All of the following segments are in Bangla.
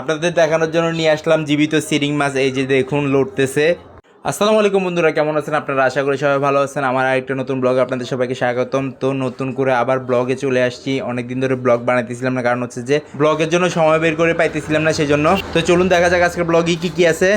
আপনাদের দেখানোর জন্য নিয়ে আসলাম জীবিত সিরিং মাছ, এই যে দেখুন লড়তেছে। আসসালামু আলাইকুম বন্ধুরা, কেমন আছেন আপনারা? আশা করি সবাই ভালো আছেন। আমার আরেকটা নতুন ব্লগে আপনাদের সবাইকে স্বাগতম। তো নতুন করে আবার ব্লগে চলে আসছি। অনেকদিন ধরে ব্লগ বানাইতেছিলাম না, কারণ হচ্ছে যে ব্লগের জন্য সময় বের করে পাইতেছিলাম না সেই জন্য তো চলুন দেখা যাক আজকে ব্লগে কি কি আছে।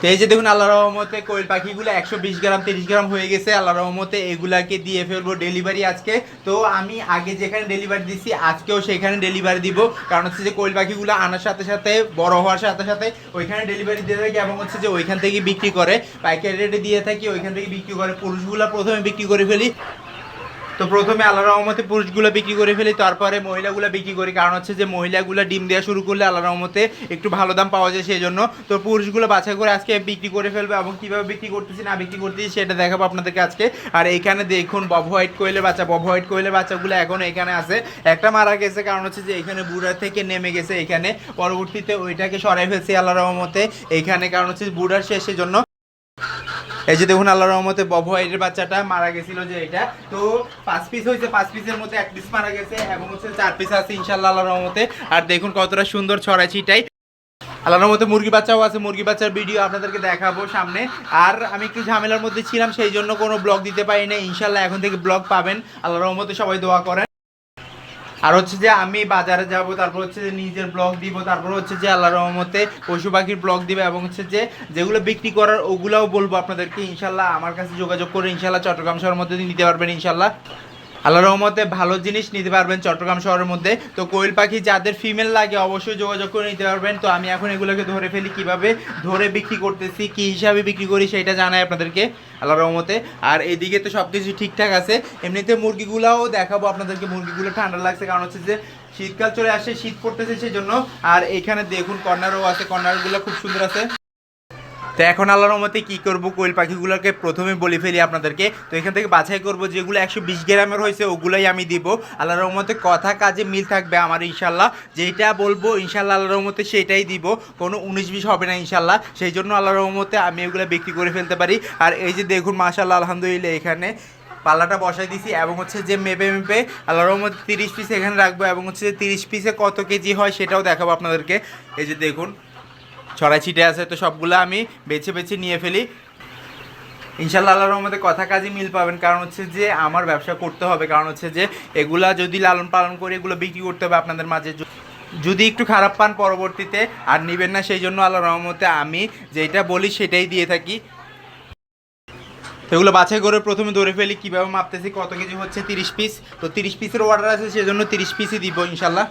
তো এই যে দেখুন আল্লাহ রহমতে কোয়েল পাখিগুলো একশো বিশ গ্রাম, তিরিশ গ্রাম হয়ে গেছে। আল্লাহ রহমতে এগুলাকে দিয়ে ফেলব ডেলিভারি আজকে। তো আমি আগে যেখানে ডেলিভারি দিছি, আজকেও সেখানে ডেলিভারি দিব। কারণ হচ্ছে যে কোয়েল পাখিগুলো আনার সাথে সাথে, বড় হওয়ার সাথে সাথে ওইখানে ডেলিভারি দিয়ে থাকি এবং হচ্ছে যে ওইখান থেকে বিক্রি করে। পাইকারি রেটে দিয়ে থাকি, ওইখান থেকে বিক্রি করে। পুরুষগুলো প্রথমে বিক্রি করে ফেলি। তো প্রথমে আল্লাহ রহমতে পুরুষগুলো বিক্রি করে ফেলি, তারপরে মহিলাগুলো বিক্রি করি। কারণ হচ্ছে যে মহিলাগুলো ডিম দেওয়া শুরু করলে আল্লাহ রহমতে একটু ভালো দাম পাওয়া যায় সেই জন্য তো পুরুষগুলো বাছাই করে আজকে বিক্রি করে ফেলবে এবং কীভাবে বিক্রি করতেছি, না বিক্রি করতেছি সেটা দেখাবো আপনাদেরকে আজকে। আর এইখানে দেখুন বব হোয়াইট কোয়েলের বাচ্চা। বব হোয়াইট কোয়েলের বাচ্চাগুলো এখন এখানে আছে। একটা মারা গেছে, কারণ হচ্ছে যে এখানে বুড়া থেকে নেমে গেছে এখানে। পরবর্তীতে ওইটাকে সরাই ফেলছি আল্লাহ রহমতে এইখানে কারণ হচ্ছে বুড়ার শেষের জন্য এই যে দেখুন আল্লাহ রহমতে হোয়াইটের বাচ্চাটা মারা গেছিল যে এটা। তো পাঁচ পিস হয়েছে, পাঁচ পিসের মধ্যে এক পিস মারা গেছে এবং হচ্ছে চার পিস আছে ইনশাল্লাহ আল্লাহ রহমতে। আর দেখুন কতটা সুন্দর ছড়াই ছিটাই আল্লাহর মধ্যে মুরগি বাচ্চাও আছে মুরগি বাচ্চার ভিডিও আপনাদেরকে দেখাবো সামনে। আর আমি একটু ঝামেলার মধ্যে ছিলাম, সেই জন্য কোনো ব্লগ দিতে পারি না ইনশাল্লাহ এখন থেকে ব্লগ পাবেন। আল্লাহর রহমতে সবাই দোয়া করেন। আর হচ্ছে যে আমি বাজারে যাব, তারপর হচ্ছে যে নিজের ব্লগ দিব, তারপর হচ্ছে যে আল্লাহ রহমতে পশু পাখির ব্লগ দিব এবং হচ্ছে যে যেগুলো বিক্রি করার ওগুলাও বলব আপনাদেরকে। ইনশাল্লাহ আমার কাছে যোগাযোগ করে ইনশাল্লাহ চট্টগ্রাম শহরের মধ্যে নিতে পারবেন ইনশাল্লাহ। আল্লাহ রহমতে ভালো জিনিস নিতে পারবেন চট্টগ্রাম শহরের মধ্যে। তো কোয়েল পাখি যাদের ফিমেল লাগে অবশ্যই যোগাযোগ করে নিতে পারবেন। তো আমি এখন এগুলোকে ধরে ফেলি, কীভাবে ধরে বিক্রি করতেছি, কি হিসাবে বিক্রি করি সেটা জানাই আপনাদেরকে আল্লাহ রহমতে। আর এদিকে তো সব কিছু ঠিকঠাক আছে। এমনিতে মুরগিগুলাও দেখাবো আপনাদেরকে, মুরগিগুলো ঠান্ডা লাগছে। কারণ হচ্ছে যে শীতকাল চলে আসে, শীত পড়তেছে সেই জন্য আর এখানে দেখুন, কর্নারও আছে, কর্নারগুলো খুব সুন্দর আছে। তো এখন আল্লাহর রহমতে কি করব? কোয়েল পাখিগুলোকে প্রথমে বলে ফেলি আপনাদেরকে। তো এখান থেকে বাছাই করব যেগুলো একশো বিশ গ্রামের হয়েছে, ওগুলোই আমি দিব। আল্লাহর রহমতে কথা, কাজে মিল থাকবে আমার ইনশাল্লাহ যেটা বলব ইনশাল্লাহ আল্লাহর রহমতে সেটাই দিব। কোনো উনিশ বিশ হবে না ইনশাল্লাহ সেই জন্য আল্লাহর রহমতে আমি এগুলো বিক্রি করে ফেলতে পারি। আর এই যে দেখুন মাশাল্লাহ আলহামদুলিল্লাহ, এখানে পাল্লাটা বসাই দিছি এবং হচ্ছে যে মেপে মেপে আল্লাহর রহমতে তিরিশ পিস এখানে রাখব এবং হচ্ছে যে তিরিশ পিসে কত কেজি হয় সেটাও দেখাবো আপনাদেরকে। এই যে দেখুন ছড়াই ছিটে আছে, তো সবগুলো আমি বেছে বেছে নিয়ে ফেলি। ইনশাল্লাহ আল্লাহর রহমতে কথা কাজে মিল পাবেন, কারণ হচ্ছে যে আমার ব্যবসা করতে হবে, কারণ হচ্ছে যে এগুলা যদি লালন পালন করে এগুলো বিক্রি করতে হবে আপনাদের মাঝে। যদি একটু খারাপ পান পরবর্তীতে, আর নেবেন না সেই জন্য আল্লাহ রহমতে আমি যেটা বলি সেটাই দিয়ে থাকি। এগুলো বাছাই করে প্রথমে ধরে ফেলি, কীভাবে মাপতেছি, কত কেজি হচ্ছে, তিরিশ পিস তো তিরিশ পিসের অর্ডার আছে, সেজন্য তিরিশ পিসই দিব ইনশাল্লাহ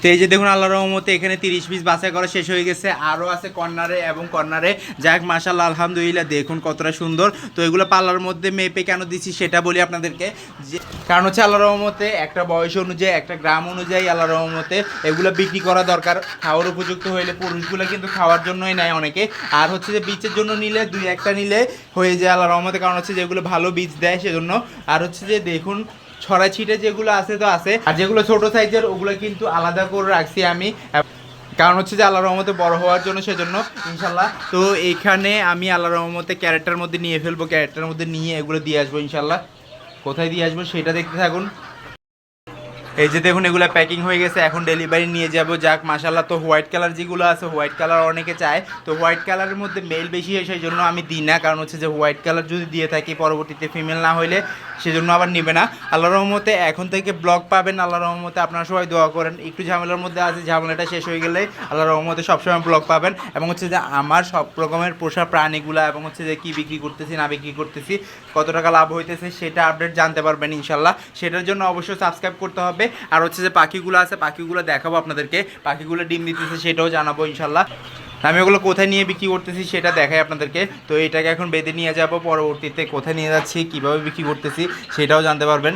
তো এই যে দেখুন আল্লাহ রহমতে এখানে তিরিশ পিস বাছাই করা শেষ হয়ে গেছে। আরও আছে কর্নারে এবং কর্নারে। যাক মাশাল্লাহ আলহামদুলিল্লাহ, দেখুন কতটা সুন্দর। তো এগুলো পাল্লার মধ্যে মেপে কেন দিচ্ছি সেটা বলি আপনাদেরকে। যে কারণ হচ্ছে আল্লাহ রহমতে একটা বয়স অনুযায়ী, একটা গ্রাম অনুযায়ী আল্লাহ রহমতে এগুলো বিক্রি করা দরকার। খাওয়ার উপযুক্ত হইলে পুরুষগুলো কিন্তু খাওয়ার জন্যই নেয় অনেকে। আর হচ্ছে যে বীজের জন্য নিলে, দুই একটা নিলে হয়ে যায় আল্লাহ রহমতে। কারণ হচ্ছে যেগুলো ভালো বীজ দেয় সেজন্য। আর হচ্ছে যে দেখুন ছড়া ছিটে যেগুলো আছে তো আছে। আর যেগুলো ছোট সাইজের, ওগুলো কিন্তু আলাদা করে রাখছি আমি। কারণ হচ্ছে যে আল্লাহ রহমতে বড় হওয়ার জন্য সেজন্য ইনশাল্লাহ তো এখানে আমি আল্লাহ রহমতে ক্যারেক্টার মধ্যে নিয়ে ফেলব, ক্যারেক্টার মধ্যে নিয়ে এগুলো দিয়ে আসব ইনশাল্লাহ কোথায় দিয়ে আসব সেটা দেখতে থাকুন। এই যে দেখুন, এগুলো প্যাকিং হয়ে গেছে। এখন ডেলিভারি নিয়ে যাব। যাক মাসাল্লাহ তো হোয়াইট কালার যেগুলো আছে হোয়াইট কালার অনেকে চায়। তো হোয়াইট কালারের মধ্যে মেল বেশি হয়, সেই জন্য আমি দিই না। কারণ হচ্ছে যে হোয়াইট কালার যদি দিয়ে থাকি, পরবর্তীতে ফিমেল না হইলে সেজন্য আবার নিবে না। আল্লাহ রহমতে এখন থেকে ব্লগ পাবেন। আল্লাহ রহমতে আপনারা সবাই দোয়া করেন। একটু ঝামেলার মধ্যে আছে, ঝামেলাটা শেষ হয়ে গেলে আল্লাহ রহমতে সবসময় ব্লগ পাবেন। এবং হচ্ছে যে আমার সব রকমের পোষা প্রাণীগুলা এবং হচ্ছে যে কী বিক্রি করতেছি, না বিক্রি করতেছি, কত টাকা লাভ হইতেছে, সেটা আপডেট জানতে পারবেন ইনশাল্লাহ সেটার জন্য অবশ্যই সাবস্ক্রাইব করতে হবে। আর হচ্ছে যে পাখিগুলো আছে, পাখিগুলো দেখাবো আপনাদেরকে। পাখিগুলো ডিম দিতেছে, সেটাও জানাব ইনশাল্লাহ। আমি ওগুলো কোথায় নিয়ে বিক্রি করতেছি সেটা দেখাই আপনাদেরকে। তো এটাকে এখন বেঁধে নিয়ে যাব, পরবর্তীতে কোথায় নিয়ে যাচ্ছি, কীভাবে বিক্রি করতেছি সেটাও জানতে পারবেন।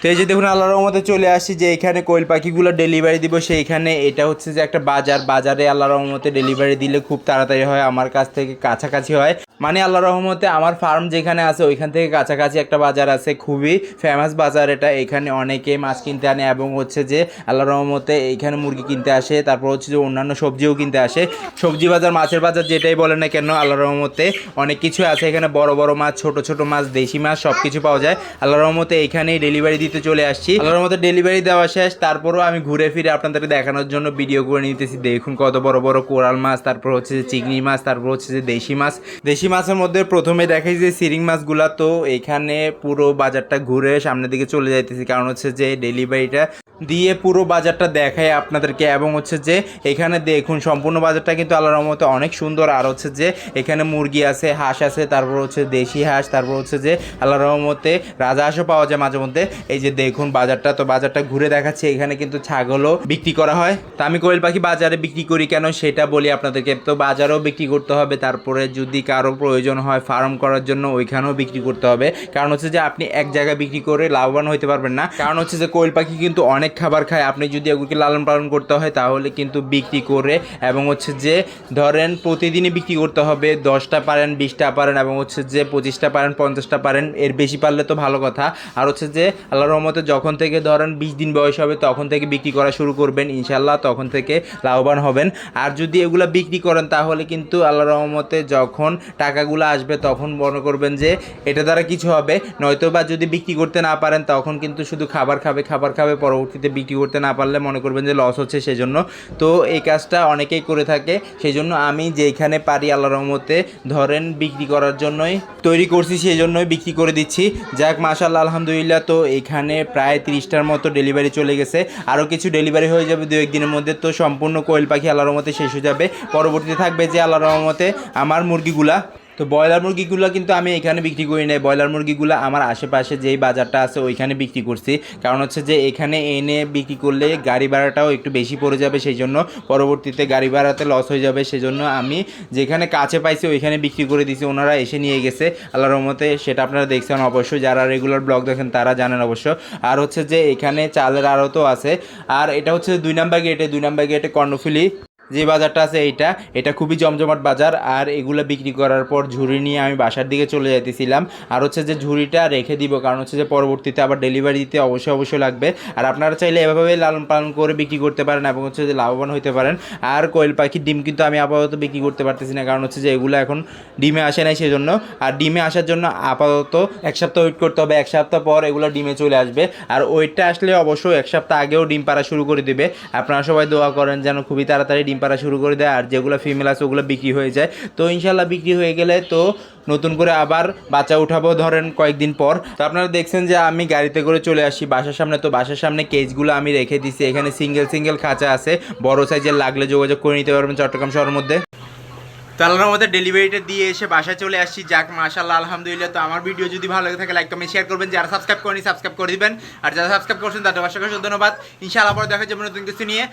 তো এই যে দেখুন, আল্লাহর রহমতে চলে আসছি যে এখানে কোয়েল পাখিগুলো ডেলিভারি দিব। সেইখানে এটা হচ্ছে যে একটা বাজার। বাজারে আল্লাহর রহমতে ডেলিভারি দিলে খুব তাড়াতাড়ি হয়, আমার কাছ থেকে কাছাকাছি হয়। মানে আল্লাহ রহমতে আমার ফার্ম যেখানে আছে, ওইখান থেকে কাছাকাছি একটা বাজার আছে, খুবই ফেমাস বাজার এটা। এখানে অনেকে মাছ কিনতে আনে এবং হচ্ছে যে আল্লাহ রহমতে এইখানে মুরগি কিনতে আসে, তারপর হচ্ছে যে অন্যান্য সবজিও কিনতে আসে। সবজি বাজার, মাছের বাজার যেটাই বলে না কেন আল্লাহ রহমতে অনেক কিছু আছে। এখানে বড় বড় মাছ, ছোট ছোট মাছ, দেশি মাছ সব কিছু পাওয়া যায়। আল্লাহ রহমতে এইখানেই ডেলিভারি দিতে চলে আসছি। আল্লাহ রহমতে ডেলিভারি দেওয়া শেষ, তারপরও আমি ঘুরে ফিরে আপনাদের দেখানোর জন্য ভিডিও করে নিতেছি। দেখুন কত বড় বড় কোরাল মাছ, তারপর হচ্ছে যে চিংড়ি মাছ, তারপর হচ্ছে যে দেশি মাছ। দেশি মাছের মধ্যে প্রথমে দেখাই যে সিরিং মাছগুলা তো এখানে পুরো বাজারটা ঘুরে সামনের দিকে চলে যাইতেছি। কারণ হচ্ছে যে ডেলিভারিটা দিয়ে পুরো বাজারটা দেখায় আপনাদেরকে এবং হচ্ছে যে এখানে দেখুন, সম্পূর্ণ বাজারটা কিন্তু আল্লাহর রহমতে অনেক সুন্দর। আর হচ্ছে যে এখানে মুরগি আছে, হাঁস আছে, তারপর হচ্ছে দেশি হাঁস, তারপর হচ্ছে যে আল্লাহর রহমতে রাজা হাঁসও পাওয়া যায় মাঝে মধ্যে। এই যে দেখুন বাজারটা, তো বাজারটা ঘুরে দেখাচ্ছে। এখানে কিন্তু ছাগলও বিক্রি করা হয়। তা আমি কোয়েল পাখি বাজারে বিক্রি করি কেন সেটা বলি আপনাদেরকে। তো বাজারেও বিক্রি করতে হবে, তারপরে যদি কারও প্রয়োজন হয় ফার্ম করার জন্য ওইখানেও বিক্রি করতে হবে। কারণ হচ্ছে যে আপনি এক জায়গায় বিক্রি করে লাভবান হতে পারবেন না। কারণ হচ্ছে যে কোয়েল পাখি কিন্তু অনেক খাবার খায়। আপনি যদি এগুলোকে লালন পালন করতে হয়, তাহলে কিন্তু বিক্রি করে এবং হচ্ছে যে, ধরেন প্রতিদিনই বিক্রি করতে হবে, দশটা পারেন, বিশটা পারেন এবং হচ্ছে যে, পঁচিশটা পারেন, পঞ্চাশটা পারেন, এর বেশি পারলে তো ভালো কথা। আর হচ্ছে যে আল্লাহ রহমতে যখন থেকে ধরেন বিশ দিন বয়স হবে, তখন থেকে বিক্রি করা শুরু করবেন ইনশাল্লাহ তখন থেকে লাভবান হবেন। আর যদি এগুলো বিক্রি করেন, তাহলে কিন্তু আল্লাহ রহমতে যখন টাকাগুলো আসবে, তখন মনে করবেন যে, এটা দ্বারা কিছু হবে। নয়তো বা যদি বিক্রি করতে না পারেন, তখন কিন্তু শুধু খাবার খাবে খাবার খাবে পরবর্তীতে বিক্রি করতে না পারলে মনে করবেন যে লস হচ্ছে সেজন্য। তো এই কাজটা অনেকেই করে থাকে সেই জন্য আমি যেখানে পারি আল্লাহ রহমতে ধরেন বিক্রি করার জন্যই তৈরি করছি সেই জন্যই বিক্রি করে দিচ্ছি। যাক মাশাল্লাহ আলহামদুলিল্লাহ, তো এখানে প্রায় তিরিশটার মতো ডেলিভারি চলে গেছে। আরও কিছু ডেলিভারি হয়ে যাবে দু একদিনের মধ্যে, তো সম্পূর্ণ কোয়েল পাখি আল্লাহ রহমতে শেষ হয়ে যাবে। পরবর্তীতে থাকবে যে আল্লাহ রহমতে আমার মুরগিগুলা। তো ব্রয়লার মুরগিগুলো কিন্তু আমি এখানে বিক্রি করি নাই। ব্রয়লার মুরগিগুলো আমার আশেপাশে যেই বাজারটা আছে ওইখানে বিক্রি করছি। কারণ হচ্ছে যে এখানে এনে বিক্রি করলে গাড়ি ভাড়াটাও একটু বেশি পড়ে যাবে সেই জন্য পরবর্তীতে গাড়ি ভাড়াতে লস হয়ে যাবে সেই জন্য আমি যেখানে কাছে পাইছি ওইখানে বিক্রি করে দিছি, ওনারা এসে নিয়ে গেছে। আল্লাহর রহমতে সেটা আপনারা দেখছেন অবশ্যই, যারা রেগুলার ব্লগ দেখেন তারা জানেন অবশ্য। আর হচ্ছে যে এখানে চালের আড়তও আছে। আর এটা হচ্ছে দুই নাম্বার গেটে দুই নাম্বার গেটে কর্ণফুলি। যে বাজারটা আছে এইটা, এটা খুবই জমজমাট বাজার, আর এগুলো বিক্রি করার পর ঝুড়ি নিয়ে আমি বাসার দিকে চলে যেতেছিলাম আর হচ্ছে যে ঝুড়িটা রেখে দিব, কারণ হচ্ছে যে পরবর্তীতে আবার ডেলিভারি দিতে অবশ্যই অবশ্যই লাগবে। আর আপনারা চাইলে এভাবে লালন পালন করে বিক্রি করতে পারেন এবং হচ্ছে যে লাভবান হতে পারেন। আর কোয়েল পাখির ডিম কিন্তু আমি আপাতত বিক্রি করতে পারতেছি না, কারণ হচ্ছে যে এগুলো এখন ডিমে আসে নাই সেজন্য। আর ডিমে আসার জন্য আপাতত এক সপ্তাহ ওয়েট করতে হবে, এক সপ্তাহ পর এগুলো ডিমে চলে আসবে। আর ওয়েটটা আসলে অবশ্যই এক সপ্তাহ আগেও ডিম পাড়া শুরু করে দেবে। আপনারা সবাই দোয়া করেন যেন খুবই তাড়াতাড়ি ডিম পাড়া শুরু করে দেয়, আর যেগুলো ফিমেল আছে ওগুলো বিক্রি হয়ে যায়। তো ইনশাল্লাহ বিক্রি হয়ে গেলে তো নতুন করে আবার বাচ্চা উঠাবো ধরেন কয়েকদিন পর। তো আপনারা দেখছেন যে আমি গাড়িতে করে চলে আসি বাসার সামনে। তো বাসার সামনে কেজগুলো আমি রেখে দিছি। এখানে সিঙ্গেল সিঙ্গেল খাঁচা আছে। বড় সাইজের লাগলে যোগাযোগ করে নিতে পারবেন চট্টগ্রাম শহরের মধ্যে। তো আল্লাহর মধ্যে ডেলিভারিটা দিয়ে এসে বাসায় চলে আসছি। যাক মাশাল্লাহ আলহামদুলিল্লাহ। তো আমার ভিডিও যদি ভালো লাগে থাকে লাইক কমেন্ট শেয়ার করবেন। যারা সাবস্ক্রাইব করেনি সাবস্ক্রাইব করে দিবেন। আর যারা সাবস্ক্রাইব করছেন, তাদের অসংখ্য ধন্যবাদ। ইনশাআল্লাহ পরে দেখা যাবে নতুন কিছু নিয়ে।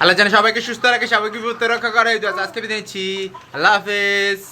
আল্লাহ জানে সবাইকে সুস্থ রাখে সবাইকে বিপদ রক্ষা করে। আজকে বিদায় নিচ্ছি। আল্লাহ হাফেজ।